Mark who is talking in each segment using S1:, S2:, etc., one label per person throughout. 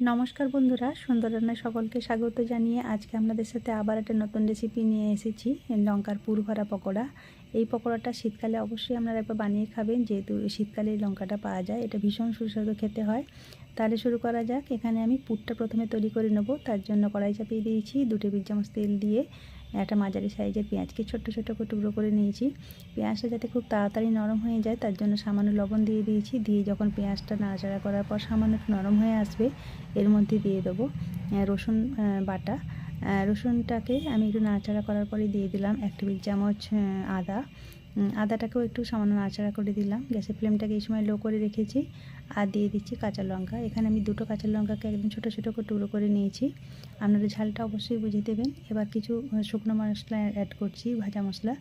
S1: নমস্কার বন্ধুরা সুন্দর রান্নায় সকলকে স্বাগত জানিয়ে আজকে আপনাদের সাথে আবার একটা নতুন রেসিপি নিয়ে এসেছি, লঙ্কার পুর ভরা পকোড়া। এই পকোড়াটা শীতকালে অবশ্যই আপনারা একবার বানিয়ে খাবেন, যেহেতু শীতকালে এই লঙ্কাটা পাওয়া যায়, এটা ভীষণ সুস্বাদু খেতে হয়। তাহলে শুরু করা যাক, এখানে আমি পুরটা প্রথমে তৈরি করে নেব, তার জন্য কড়াই চাপিয়ে দিয়েছি, দু টেবিল চামচ তেল দিয়ে। একটা মাঝারি সাইজের পেঁয়াজকে ছোট্ট করে টুকরো করে নিয়েছি। পেঁয়াজটা যাতে খুব তাড়াতাড়ি নরম হয়ে যায়, তার জন্য সামান্য লবণ দিয়ে দিয়েছি। দিয়ে যখন পেঁয়াজটা নাড়াচাড়া করার পর সামান্য নরম হয়ে আসবে, এর মধ্যে দিয়ে দেবো রসুন বাটা। রসুনটাকে আমি একটু নাড়াচাড়া করার পরে দিয়ে দিলাম এক টেবিল চামচ আদা। আদাটাকেও একটু সামান্য নাড়াচাড়া করে দিলাম। গ্যাসের ফ্লেমটাকে এই সময় লো করে রেখেছি আর দিয়ে দিচ্ছি কাঁচা লঙ্কা। এখানে আমি দুটো কাঁচা লঙ্কাকে একদম ছোটো ছোটো করে টুকরো করে নিয়েছি। আপনারা ঝালটা অবশ্যই বুঝে দেবেন। এবার কিছু শুকনো মশলা অ্যাড করছি, ভাজা মশলা।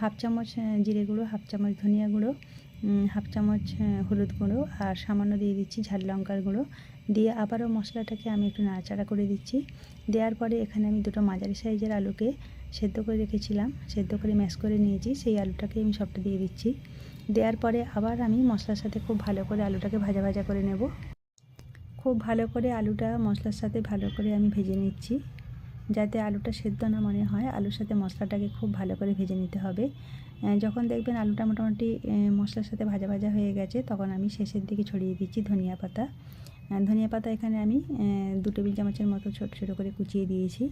S1: হাফ চামচ জিরে গুঁড়ো, হাফ চামচ ধনিয়া গুঁড়ো হাফ চামচ হলুদ গুঁড়ো আর সামান্য দিয়ে দিচ্ছি ঝাল লঙ্কার গুঁড়ো। দিয়ে আবারও মশলাটাকে আমি একটু নাড়াচাড়া করে দিচ্ছি। দেওয়ার পরে এখানে আমি দুটো মাঝারি সাইজের আলুকে সেদ্ধ করে রেখেছিলাম, সেদ্ধ করে ম্যাশ করে নিয়েছি, সেই আলুটাকে আমি সবটা দিয়ে দিচ্ছি। দেওয়ার পরে আবার আমি মশলার সাথে খুব ভালো করে আলুটাকে ভাজা ভাজা করে নেব। খুব ভালো করে আলুটা মশলার সাথে ভালো করে আমি ভেজে নিচ্ছি, যাতে আলুটা সেদ্ধ না মনে হয়, আলুর সাথে মশলাটাকে খুব ভালো করে ভেজে নিতে হবে। যখন দেখবেন আলুটা মোটামুটি মশলার সাথে ভাজা ভাজা হয়ে গেছে, তখন আমি শেষের দিকে ছড়িয়ে দিচ্ছি ধনিয়া পাতা। ধনিয়া পাতা এখানে আমি দু টেবিল চামচের মতো ছোটো ছোটো করে কুচিয়ে দিয়েছি।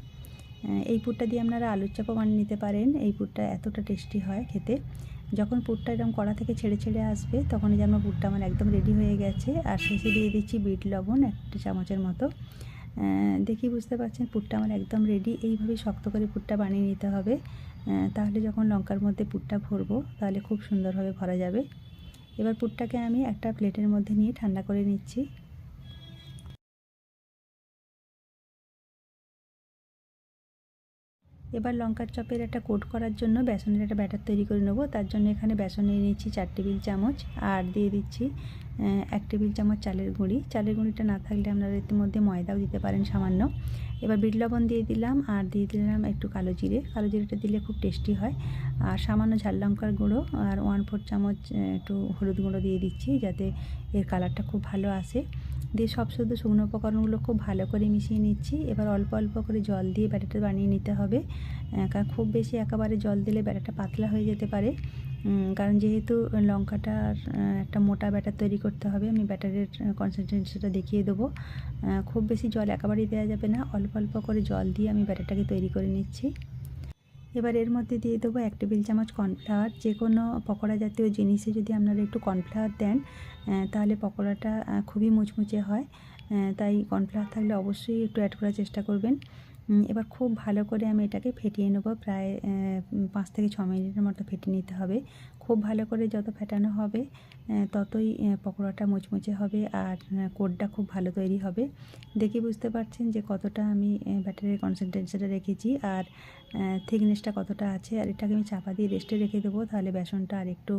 S1: এই পুরটা দিয়ে আপনারা আলুর চাপও বানিয়ে নিতে পারেন। এই পুরটা এতটা টেস্টি হয় খেতে। যখন পুরটা এরকম কড়া থেকে ছেড়ে ছেড়ে আসবে তখন এই যে আমার পুরটা আমার একদম রেডি হয়ে গেছে। আর শেষে দিয়ে দিচ্ছি বিট লবণ একটা চামচের মতো। দেখি বুঝতে পারছেন, পুরটা আমার একদম রেডি এইভাবেই শক্ত করে পুরটা বানিয়ে নিতে হবে। তাহলে যখন লঙ্কার মধ্যে পুরটা ভরবো, তাহলে খুব সুন্দরভাবে ভরা যাবে। এবার পুরটাকে আমি একটা প্লেটের মধ্যে নিয়ে ঠান্ডা করে নিচ্ছি। এবার লঙ্কার চপের একটা কোট করার জন্য বেসনের একটা ব্যাটার তৈরি করে নেব। তার জন্য এখানে বেসন নিয়ে নিচ্ছি চার টেবিল চামচ আর দিয়ে দিচ্ছি এক টেবিল চামচ চালের গুঁড়ি। চালের গুঁড়িটা না থাকলে আপনারা এর মধ্যে ময়দাও দিতে পারেন সামান্য। এবার বিট লবণ দিয়ে দিলাম আর দিয়ে দিলাম একটু কালো জিরে। কালো জিরেটা দিলে খুব টেস্টি হয়। আর সামান্য ঝাল লঙ্কার গুঁড়ো আর ওয়ান ফোর চামচ একটু হলুদ গুঁড়ো দিয়ে দিচ্ছি যাতে এর কালারটা খুব ভালো আসে। দিয়ে সব শুদ্ধ শুকনো উপকরণগুলো খুব ভালো করে মিশিয়ে নিচ্ছি। এবার অল্প অল্প করে জল দিয়ে ব্যাটারটা বানিয়ে নিতে হবে। কারণ খুব বেশি একেবারে জল দিলে ব্যাটারটা পাতলা হয়ে যেতে পারে। কারণ যেহেতু লঙ্কাটার একটা মোটা ব্যাটার তৈরি করতে হবে, আমি ব্যাটারের কনসেন্ট্রেশনটা দেখিয়ে দেবো। খুব বেশি জল একেবারেই দেওয়া যাবে না। অল্প অল্প করে জল দিয়ে আমি ব্যাটারটাকে তৈরি করে নিচ্ছি। এবার এর মধ্যে দিয়ে দেবো এক টেবিল চামচ কর্নফ্লাওয়ার। যে কোনো পকোড়া জাতীয় জিনিসে যদি আপনারা একটু কর্নফ্লাওয়ার দেন তাহলে পকোড়াটা খুবই মুচমুচে হয়। তাই কর্নফ্লাওয়ার থাকলে অবশ্যই একটু অ্যাড করার চেষ্টা করবেন। এবার খুব ভালো করে আমি এটাকে ফেটিয়ে নেব। প্রায় পাঁচ থেকে ছ মিনিটের মতো ফেটিয়ে নিতে হবে। খুব ভালো করে যত ফেটানো হবে ততই পকোড়াটা মুচমুচে হবে আর কোডটা খুব ভালো তৈরি হবে। দেখে বুঝতে পারছেন যে কতটা আমি ব্যাটারের কনসেন্ট্রেশনটা রেখেছি আর থিকনেসটা কতটা আছে। আর এটাকে আমি চাপা দিয়ে রেস্টে রেখে দেবো, তাহলে বেসনটা আর একটু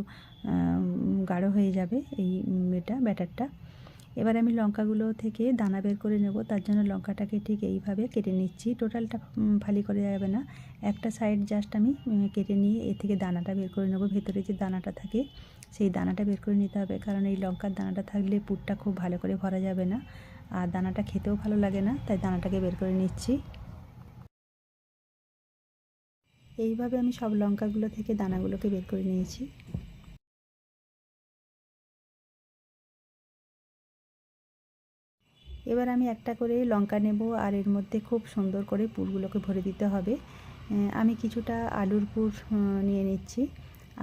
S1: গাঢ় হয়ে যাবে এই এটা ব্যাটারটা। এবার আমি লঙ্কাগুলো থেকে দানা বের করে নেব, তার জন্য লঙ্কাটাকে ঠিক এইভাবে কেটে নিচ্ছি। টোটালটা ফালি করে যাবে না। একটা সাইড জাস্ট আমি কেটে নিয়ে এ থেকে দানাটা বের করে নেব। ভেতরে যে দানাটা থাকে, সেই দানাটা বের করে নিতে হবে। কারণ এই লঙ্কার দানাটা থাকলে পুরটা খুব ভালো করে ভরা যাবে না। আর দানাটা খেতেও ভালো লাগে না, তাই দানাটাকে বের করে নিচ্ছি। এইভাবে আমি সব লঙ্কাগুলো থেকে দানাগুলোকে বের করে নিয়েছি। এবার আমি একটা করে লঙ্কা নেব আর এর মধ্যে খুব সুন্দর করে পুরগুলোকে ভরে দিতে হবে। আমি কিছুটা আলুর পুর নিয়ে নিচ্ছি।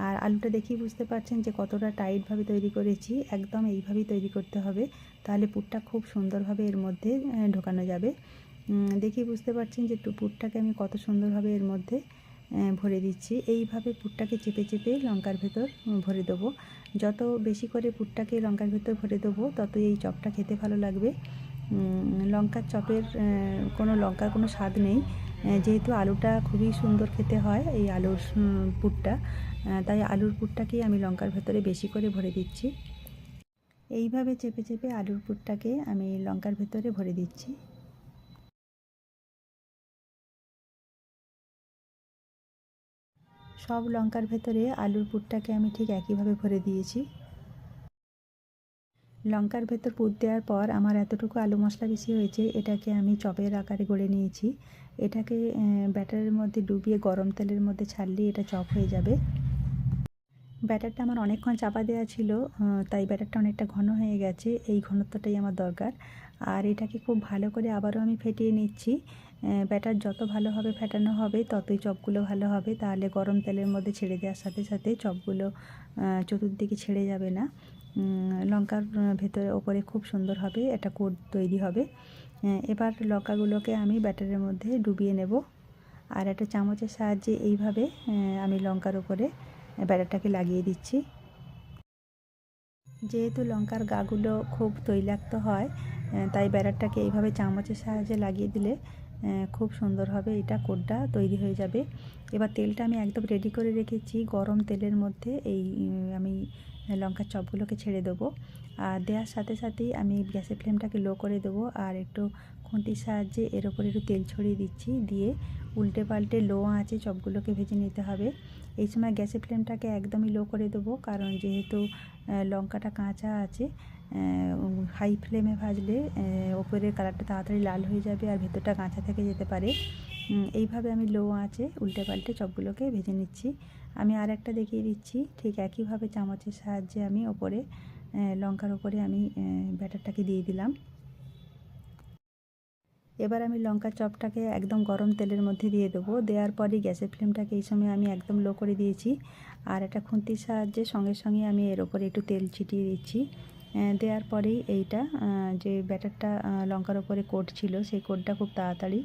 S1: আর আলুটা দেখি বুঝতে পারছেন যে কতটা টাইটভাবে তৈরি করেছি, একদম এইভাবেই তৈরি করতে হবে, তাহলে পুরটা খুব সুন্দরভাবে এর মধ্যে ঢোকানো যাবে। দেখি বুঝতে পারছেন যে পুরটাকে আমি কত সুন্দরভাবে এর মধ্যে ভরে দিচ্ছি। এইভাবে পুরটাকে চেপে চেপে লঙ্কার ভেতর ভরে দেবো। যত বেশি করে পুরটাকে লঙ্কার ভেতর ভরে দেবো, ততই এই চপটা খেতে ভালো লাগবে। লঙ্কার চপের কোনো লঙ্কার কোনো স্বাদ নেই। যেহেতু আলুটা খুবই সুন্দর খেতে হয় এই আলুর পুরটা তাই আলুর পুরটাকেই আমি লঙ্কার ভেতরে বেশি করে ভরে দিচ্ছি। এইভাবে চেপে চেপে আলুর পুরটাকে আমি লঙ্কার ভেতরে ভরে দিচ্ছি। সব লঙ্কার ভেতরে আলুর পুরটাকে আমি ঠিক একইভাবে ভরে দিয়েছি। লঙ্কার ভেতর পুর দেওয়ার পর আমার এতটুকু আলু মশলা বেশি হয়েছে, এটাকে আমি চপের আকারে গড়ে নিয়েছি। এটাকে ব্যাটারের মধ্যে ডুবিয়ে গরম তেলের মধ্যে ছাড়লে এটা চপ হয়ে যাবে। ব্যাটারটা আমার অনেকক্ষণ চাপা দেওয়া ছিল তাই ব্যাটারটা অনেকটা ঘন হয়ে গেছে, এই ঘনত্বটাই আমার দরকার। আর এটাকে খুব ভালো করে আবারও আমি ফেটিয়ে নিচ্ছি। ব্যাটার যত ভালোভাবে ফেটানো হবে, ততই চপগুলো ভালো হবে, তাহলে গরম তেলের মধ্যে ছেড়ে দেওয়ার সাথে সাথে চপগুলো চতুর্দিকে ছেড়ে যাবে না। লঙ্কার ভেতরে ওপরে খুব সুন্দর হবে, একটা কোট তৈরি হবে। এবার লঙ্কাগুলোকে আমি ব্যাটারের মধ্যে ডুবিয়ে নেব। আর একটা চামচের সাহায্যে এইভাবে আমি লঙ্কার উপরে ব্যাটারটাকে লাগিয়ে দিচ্ছি। যেহেতু লঙ্কার গাগুলো খুব তৈলাক্ত হয় তাই ব্যাটারটাকে এইভাবে চামচের সাহায্যে লাগিয়ে দিলে খুব সুন্দর হবে, এটা কোডটা তৈরি হয়ে যাবে। এবার তেলটা আমি একদম রেডি করে রেখেছি, গরম তেলের মধ্যে এই আমি লঙ্কার চপগুলোকে ছেড়ে দেবো। আর দেওয়ার সাথে সাথেই আমি গ্যাসের ফ্লেমটাকে লো করে দেবো। আর একটু খুঁটির সাহায্যে এর ওপরে একটু তেল ছড়িয়ে দিচ্ছি। দিয়ে উল্টে পাল্টে লো আঁচে চপগুলোকে ভেজে নিতে হবে। এই সময় গ্যাসের ফ্লেমটাকে একদমই লো করে দেবো, কারণ যেহেতু লঙ্কাটা কাঁচা আছে হাই ফ্লেমে ভাজলে ওপরের কালারটা তাড়াতাড়ি লাল হয়ে যাবে আর ভেতরটা কাঁচা থেকে যেতে পারে। এইভাবে আমি লো আঁচে উল্টে পাল্টে চপগুলোকে ভেজে নিচ্ছি। আমি আর একটা দেখিয়ে দিচ্ছি, ঠিক একইভাবে চামচের সাহায্যে আমি ওপরে লঙ্কার ওপরে আমি ব্যাটারটাকে দিয়ে দিলাম। এবার আমি লঙ্কার চপটাকে একদম গরম তেলের মধ্যে দিয়ে দেবো। দেওয়ার পরই গ্যাসের ফ্লেমটাকে এই সময় আমি একদম লো করে দিয়েছি। আর একটা খুন্তির সাহায্যে সঙ্গে সঙ্গে আমি এর ওপরে একটু তেল ছিটিয়ে দিচ্ছি। দেওয়ার পরেই এইটা যে ব্যাটারটা লঙ্কার ওপরে কোট ছিল সেই কোটটা খুব তাড়াতাড়ি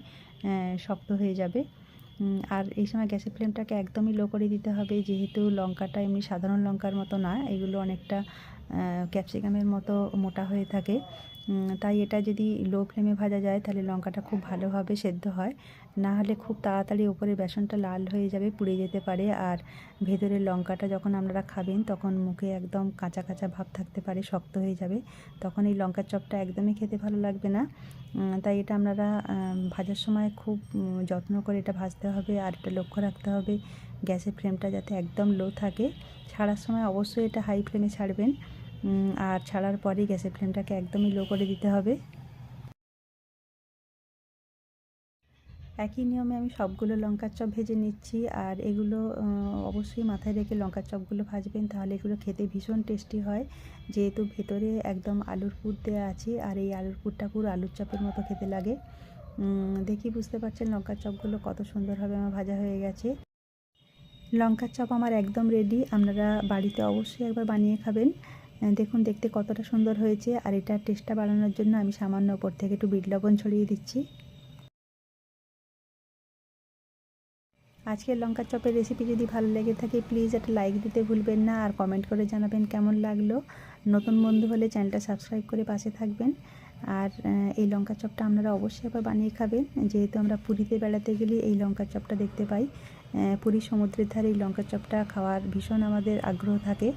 S1: শক্ত হয়ে যাবে। আর এই সময় গ্যাসের ফ্লেমটাকে একদমই লো করে দিতে হবে। যেহেতু লঙ্কাটা এমনি সাধারণ লঙ্কার মতো না, এগুলো অনেকটা ক্যাপসিকামের মতো মোটা হয়ে থাকে। তাই এটা যদি লো ফ্লেমে ভাজা যায়, তাহলে লঙ্কাটা খুব ভালোভাবে সেদ্ধ হয়। না হলে খুব তাড়াতাড়ি ওপরে বেসনটা লাল হয়ে যাবে, পুড়ে যেতে পারে। আর ভেতরের লঙ্কাটা যখন আপনারা খাবেন, তখন মুখে একদম কাঁচা কাঁচা ভাব থাকতে পারে, শক্ত হয়ে যাবে। তখন এই লঙ্কার চপটা একদমই খেতে ভালো লাগবে না। তাই এটা আপনারা ভাজার সময় খুব যত্ন করে এটা ভাজতে হবে। আর এটা লক্ষ্য রাখতে হবে, গ্যাসের ফ্লেমটা যাতে একদম লো থাকে। ছাড়ার সময় অবশ্যই এটা হাই ফ্লেমে ছাড়বেন। আর ছাড়ার পরেই গ্যাসের ফ্লেমটাকে একদমই লো করে দিতে হবে। একই নিয়মে আমি সবগুলো লঙ্কার চপ ভেজে নিচ্ছি, আর এগুলো অবশ্যই মাথায় রেখে লঙ্কার চপগুলো ভাজবেন, তাহলে এগুলো খেতে ভীষণ টেস্টি হয়। যেহেতু ভেতরে একদম আলুর পুর দেওয়া আছে, আর এই আলুর পুরটা পুরো আলুর চপের মতো খেতে লাগে। দেখি বুঝতে পারছেন লঙ্কার চপগুলো কত সুন্দরভাবে আমার ভাজা হয়ে গেছে। লঙ্কার চপ আমার একদম রেডি আপনারা বাড়িতে অবশ্যই একবার বানিয়ে খাবেন। দেখুন, দেখতে কতটা সুন্দর হয়েছে আর এটার টেস্টটা বাড়ানোর জন্য আমি সামান্য ওপর থেকে একটু বিট লবণ ছড়িয়ে দিচ্ছি। আজকের লঙ্কার চপের রেসিপি যদি ভালো লেগে থাকে প্লিজ একটা লাইক দিতে ভুলবেন না আর কমেন্ট করে জানাবেন কেমন লাগল। নতুন বন্ধু হলে চ্যানেলটা সাবস্ক্রাইব করে পাশে থাকবেন। আর এই লঙ্কার চপটা আপনারা অবশ্যই একবার বানিয়ে খাবেন। যেহেতু আমরা পুরীতে বেড়াতে গেলে এই লঙ্কার চপটা দেখতে পাই পুরী সমুদ্রের ধারে এই লঙ্কার চপটা খাওয়ার ভীষণ আমাদের আগ্রহ থাকে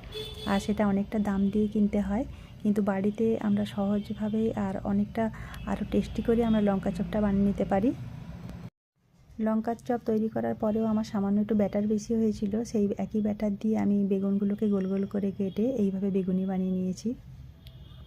S1: আর সেটা অনেকটা দাম দিয়ে কিনতে হয়। কিন্তু বাড়িতে আমরা সহজভাবে আর অনেকটা আরও টেস্টি করে আমরা লঙ্কা চপটা বানিয়ে নিতে পারি। লঙ্কার চপ তৈরি করার পরেও আমার সামান্য একটু ব্যাটার বেশি হয়েছিল, সেই একই ব্যাটার দিয়ে আমি বেগুনগুলোকে গোল গোল করে কেটে এইভাবে বেগুনি বানিয়ে নিয়েছি।